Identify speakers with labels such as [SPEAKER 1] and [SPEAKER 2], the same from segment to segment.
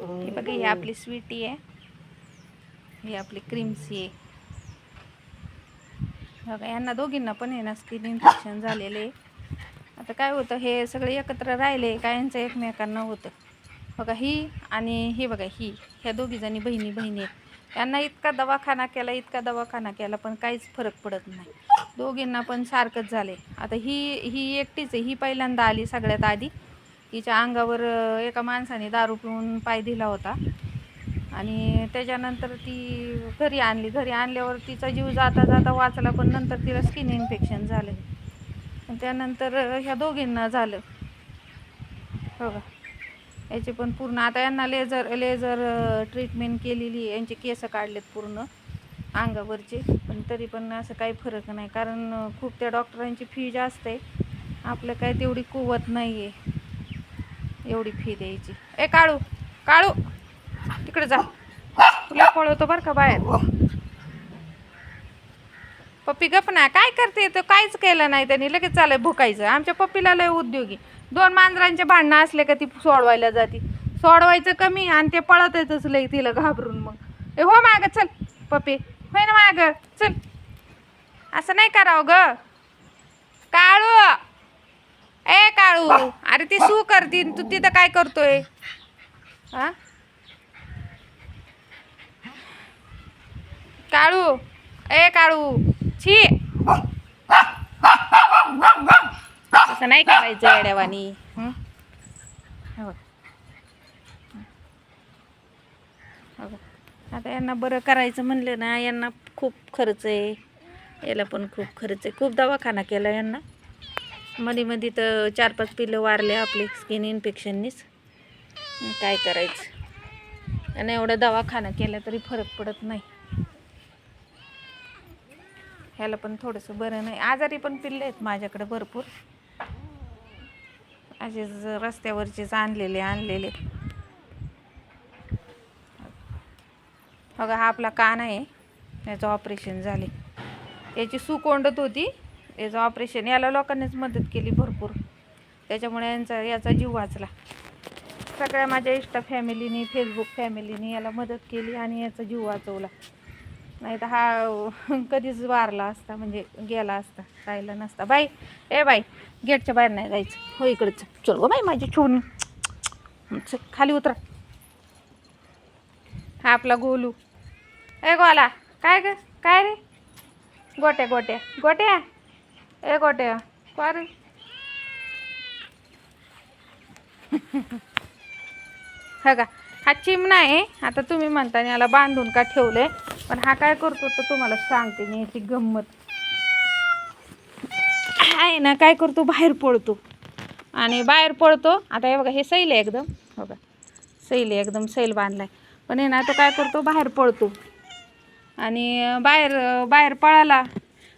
[SPEAKER 1] हे बघा ही आपली स्वीटी आहे. ही आपली क्रीमसी आहे. बघा यांना दोघींना पण आहे ना स्किन इन्फेक्शन झालेले आहे. आता काय होतं हे सगळे एकत्र राहिले काय यांचं एकमेकांना होतं? बघा ही आणि ही बघा ही ह्या दोघी जणी बहिणी बहिणी आहेत. यांना इतका दवाखाना केला इतका दवाखाना केला पण काहीच फरक पडत नाही. दोघींना पण सारखंच झाले आता ही ही एकटीच आहे ही पहिल्यांदा आली सगळ्यात आधी. तिच्या अंगावर एका माणसाने दारू पिऊन पाय दिला होता. आणि त्याच्यानंतर ती घरी आणली. घरी आणल्यावर तिचा जीव जाता जाता वाचला पण नंतर तिला स्किन इन्फेक्शन झालं. त्यानंतर ह्या दोघींना झालं. हो याचे पण पूर्ण आता यांना लेझर लेझर ट्रीटमेंट केलेली आहे. यांचे केस काढलेत पूर्ण अंगावरचे. पण तरी पण असं काही फरक नाही. कारण खूप त्या डॉक्टरांची फी जास्त आहे. आपलं काय तेवढी कुवत नाही आहे एवढी फी द्यायची. ए काळू काळू तिकडे जा. तुला पळवतो बरं का बाहेर. पप्पी गप ना काय करते तर काहीच केलं नाही त्यांनी. लगेच चालय भुकायचं. आमच्या पप्पीला लय उद्योगी. दोन मांजरांचे भांडणं असले का ती सोडवायला जाते. सोडवायचं कमी आणि ते पळत येतच लय तिला घाबरून मग. ए हो माग चल पप्पी. होय ना माग? चल. असं नाही करावं ग. काळू! ए काळू अरे ती सू करती तू तिथं काय करतोय? हा? काळू ए काळू छी. असं नाही करायचं येड्यावानी. आता यांना बरं करायचं म्हणलं ना यांना खूप खर्च आहे. याला पण खूप खर्च आहे. खूप दवाखाना केला यांना. मध्ये मध्ये तर चार पाच पिल्लं वारले आपले स्किन इन्फेक्शननीच काय करायचं? आणि एवढा दवाखाना केला तरी फरक पडत नाही. ह्याला पण थोडंसं बरं नाही. आजारी पण पिल्ले आहेत माझ्याकडे भरपूर. असेच रस्त्यावरचेच आणलेले आणलेले. बघा हा आपला कान आहे. याचं ऑपरेशन झाले. याची सुकोंडत होती. याचं ऑपरेशन याला लोकांनीच मदत केली भरपूर. त्याच्यामुळे यांचा याचा जीव वाचला. सगळ्या माझ्या इष्टा फॅमिलीनी फेसबुक फॅमिलीनी याला मदत केली आणि याचा जीव वाचवला. नाही तर हा कधीच वारला असता म्हणजे गेला असता राहिला नसता. बाई ए बाई गेटच्या बाहेर नाही जायचं. हो इकडचं. चल गो बाई माझी ठेवून खाली उतरा. हा आपला गोलू. ए गोला काय ग? काय रे? गोट्या गोट्या. गोट्या? ए गोट्या का रे का हा चिमणा आहे आता तुम्ही म्हणता याला बांधून का ठेवले पण हा काय करतो तर तुम्हाला सांगते मी याची गंमत. आहे ना काय करतो बाहेर पळतो. आणि बाहेर पळतो आता हे बघा हे सैल आहे एकदम बघा. सैल आहे एकदम सैल बांधलाय. पण हे ना तो काय करतो बाहेर पळतो. आणि बाहेर बाहेर पळाला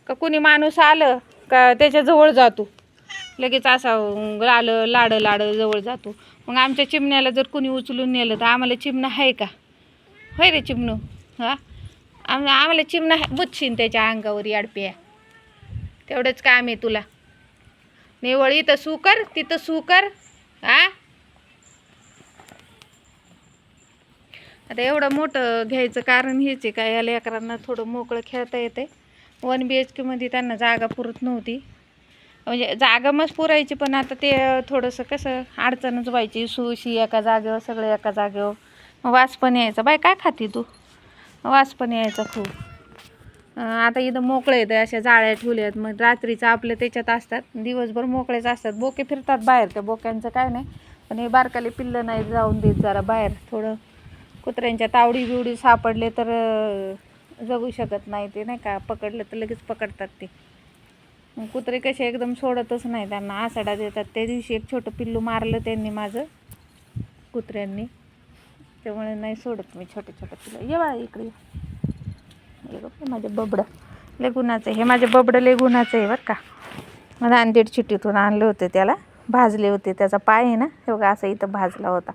[SPEAKER 1] का कोणी माणूस आलं का त्याच्याजवळ जातो. लगेच असा आलं लाडं लाडं जवळ जातो. मग आमच्या चिमण्याला जर कोणी उचलून नेलं तर आम्हाला चिमणं आहे का? होय रे चिमणू? हां? आम आम्हाला चिमणं बुच्छीन त्याच्या अंगावर याडप्या. तेवढंच काम आहे तुला. निवळ इथं सू कर तिथं सू कर. आता एवढं मोठं घ्यायचं कारण हेच आहे का? या लेकरांना थोडं मोकळं खेळता येते वन बी एच केमध्ये त्यांना जागा पुरत नव्हती. म्हणजे जागा मस्त पुरायची पण आता ते थोडंसं कसं अडचणच व्हायची. सुशी एका जागेवर सगळं एका जागेवर. वास पण यायचा. बाय काय खाती तू? वास पण यायचा खूप. आता इथं मोकळे येतं अशा जाळ्या ठेवल्यात. मग रात्रीचं आपलं त्याच्यात असतात. दिवसभर मोकळेच असतात. बोके फिरतात बाहेर. त्या बोक्यांचं काय नाही. पण हे बारकाले पिल्लं नाही जाऊन देत जरा बाहेर. थोडं कुत्र्यांच्या तावडी बिवडी सापडले तर जगू शकत नाही ते नाही का? पकडलं तर लगेच पकडतात ते. मग कुत्रे कसे एकदम सोडतच नाही त्यांना आसाडा देतात. त्या दिवशी एक छोटं पिल्लू मारलं त्यांनी माझं कुत्र्यांनी. त्यामुळे नाही सोडत मी छोटे छोटे पिल्लं. ये बाळा इकडे ये. हे माझे बबडं. लय गुणाचं आहे. हे माझे बबडं लय गुणाचं आहे बरं का. नांदेड चिट्टीतून आणले होते त्याला. भाजले होते. त्याचा पाय आहे ना? हे बघा असं इथं भाजला होता.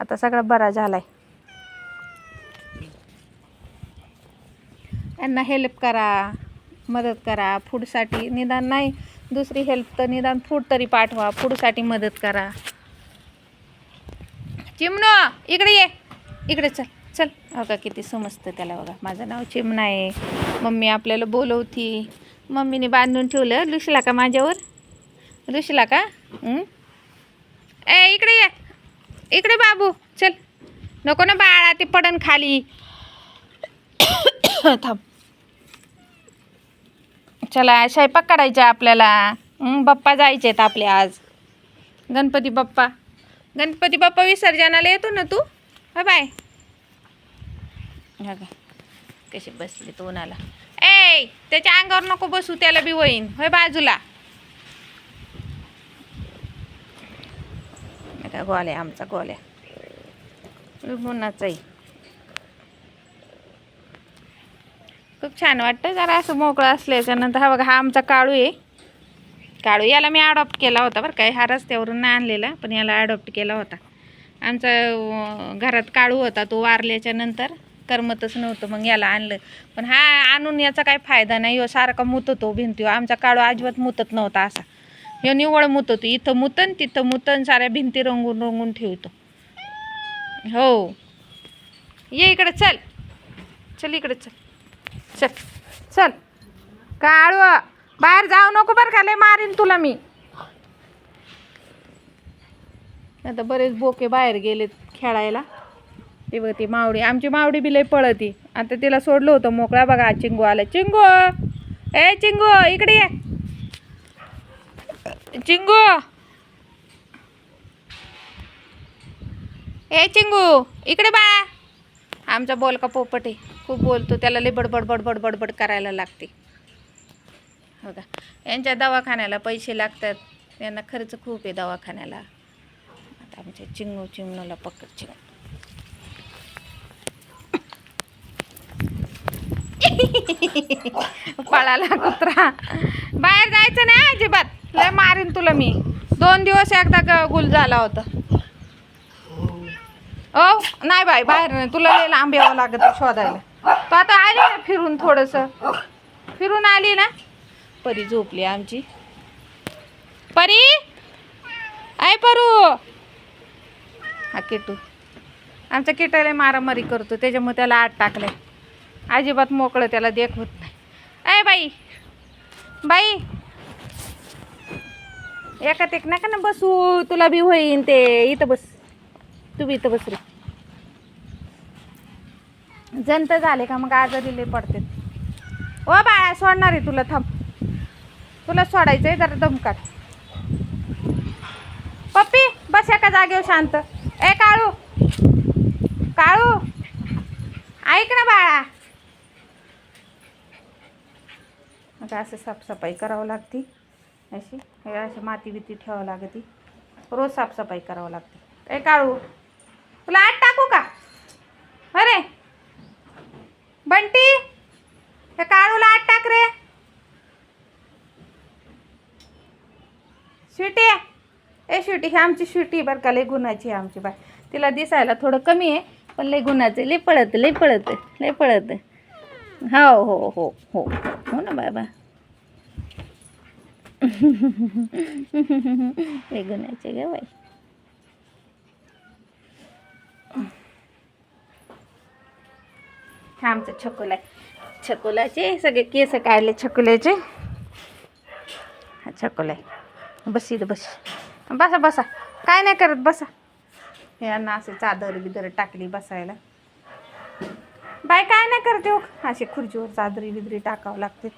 [SPEAKER 1] आता सगळा बरा झाला आहे यांना हेल्प करा मदत करा. फूडसाठी निदान नाही दुसरी हेल्प तर निदान फूड तरी पाठवा. फूडसाठी मदत करा. चिमणो इकडे ये. इकडे चल चल. बघा किती समजतं त्याला बघा. माझं नाव चिमणा आहे. मम्मी आपल्याला बोलवती. मम्मीने बांधून ठेवलं. लुसला का माझ्यावर? लुसला का? ए इकडे ये. इकडे बाबू चल. नको ना बाळा ते पडन खाली. थांब. चला स्वयंपाक काढायचा आपल्याला. बाप्पा जायचे आहेत आपले आज. गणपती बाप्पा. गणपती बाप्पा विसर्जनाला येतो ना तू? Bye bye. हा का कशी बसली तो उन्हाला ए त्याच्या अंगावर नको बसू त्याला बी वहीन होय बाजूला. का गोल्या आमचा गोल्या उन्हाचाही खूप छान वाटतं. जरा असं मोकळं असल्याच्यानंतर हा बघा हा आमचा काळू आहे. काळू याला मी अडॉप्ट केला होता बरं काय हा रस्त्यावरून नाही आणलेला पण याला अडॉप्ट केला होता. आमचा घरात काळू होता तो वारल्याच्या नंतर करमतच नव्हतं मग याला आणलं. पण हा आणून याचा काही फायदा नाही. हो सारखा मुततो भिंतीवर. आमचा काळू अजिबात मुतत नव्हता असा. ह्यो निवळ मुततो. इथं मुतन तिथं मुतन साऱ्या भिंती रंगून रंगून ठेवतो. हो. ये इकडे चल. चल इकडे चल. चल चल. काळव बाहेर जाऊ नको बरं का लय मारीन तुला मी. आता बरेच बोके बाहेर गेलेत खेळायला. ते बघ ती मावडी आमची मावडी बी लय पळती. आता तिला सोडलं होतं मोकळा बघा चिंगू आला. चिंगू! ए चिंगू इकडे ये. चिंगू! ए चिंगू इकडे बाळा. आमचा बोलका पोपट आहे. खूप बोलतो त्याला लय बडबड बडबड बडबड करायला लागते. हो का? यांच्या दवाखान्याला पैसे लागतात. यांना खर्च खूप आहे दवाखान्याला. आता आमच्या चिंगू चिंगणूला पकड चिंगू. पळाला कुत्रा. बाहेर जायचं नाही अजिबात. लय मारीन तुला मी. दोन दिवस एकदा गुल झाला होता. ओ नाही बाई बाहेर नाही. तुला लय लांब यावं लागत शोधायला. तो आता आली ना फिरून थोडस. फिरून आली ना? परी झोपली आमची. परी? आय परू. हा किटू. आमचा किटाला मारामारी करतो त्याच्यामुळे त्याला आत टाकलंय. अजिबात मोकळं त्याला देख होत नाही. अय बाई. बाई. एकात एक नका ना बसू तुला बी होईन ते. इथं बस. तू बी इथं बस रे. जंत झाले का मग आजारी लय पडते. ओ बाळा सोडणार आहे तुला थांब. तुला सोडायचंय जरा दमकाट पप्पी बस एका जागेवर शांत. ए काळू. काळू. ऐक ना बाळा. मग असं साफसफाई करावं लागते. अशी हे अशी माती बिती ठेवावं लागते. रोज साफसफाई करावं लागते. ए काळू. तुला आत टाकू का? अरे बंटी त्या काळूला आत टाक रे. स्वीटी ए स्वीटी ही आमची स्वीटी बरं का लई गुणाची आहे आमची बाय तिला दिसायला थोडं कमी आहे पण लई गुणाचे लई पळत लई पळत लई पळत. हो हो हो हो. हो ना बाबा. लई गुणाचे ग बाई. हा आमचा छकुला. आहे छकुलाचे सगळे केस काढले छकुल्याचे. हा छकुला आहे. बस इथं बस. बसा बसा. काय नाही करत बसा. यांना असे चादर बिदर टाकली बसायला. बाय काय नाही करते हो. असे खुर्चीवर चादरी बिदरी टाकावं लागते.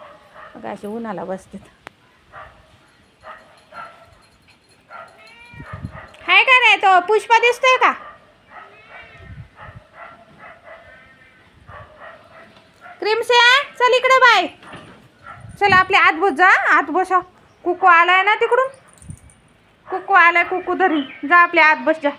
[SPEAKER 1] मग असे उन्हाला बसतात. हाय का नाही तो? पुष्पा दिसतोय का? क्रीमसे चल इकडे बाय चल आपले आत बस जा आत बसा. कुकू आलाय ना तिकडून? कुकू आलाय कुकू धरी जा आपल्या आत बस जा.